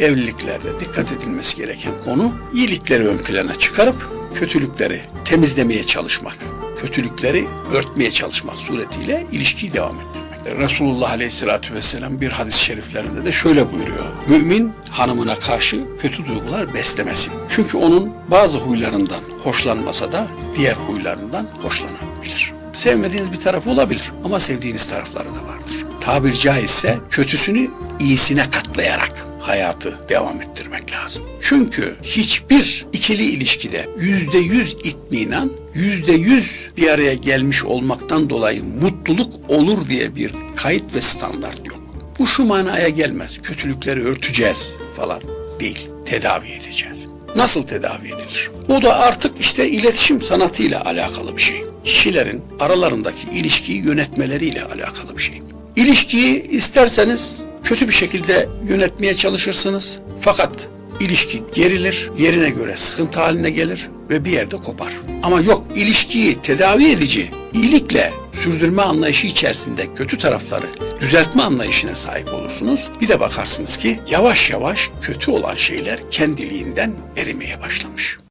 evliliklerde dikkat edilmesi gereken konu iyilikleri ön plana çıkarıp kötülükleri temizlemeye çalışmak, kötülükleri örtmeye çalışmak suretiyle ilişkiyi devam ettirmek. Resulullah Aleyhisselatü Vesselam bir hadis-i şeriflerinde de şöyle buyuruyor. Mümin hanımına karşı kötü duygular beslemesin. Çünkü onun bazı huylarından hoşlanmasa da diğer huylarından hoşlanabilir. Sevmediğiniz bir tarafı olabilir ama sevdiğiniz tarafları da vardır. Tabir caizse kötüsünü iyisine katlayarak hayatı devam ettirmek lazım. Çünkü hiçbir ikili ilişkide yüzde yüz itminan, yüzde yüz bir araya gelmiş olmaktan dolayı mutluluk olur diye bir kayıt ve standart yok. Bu şu manaya gelmez. Kötülükleri örteceğiz falan değil. Tedavi edeceğiz. Nasıl tedavi edilir? O da artık işte iletişim sanatıyla alakalı bir şey. Kişilerin aralarındaki ilişkiyi yönetmeleriyle alakalı bir şey. İlişkiyi isterseniz kötü bir şekilde yönetmeye çalışırsınız. Fakat ilişki gerilir, yerine göre sıkıntı haline gelir ve bir yerde kopar. Ama yok ilişkiyi tedavi edici, iyilikle sürdürme anlayışı içerisinde kötü tarafları düzeltme anlayışına sahip olursunuz. Bir de bakarsınız ki yavaş yavaş kötü olan şeyler kendiliğinden erimeye başlamış.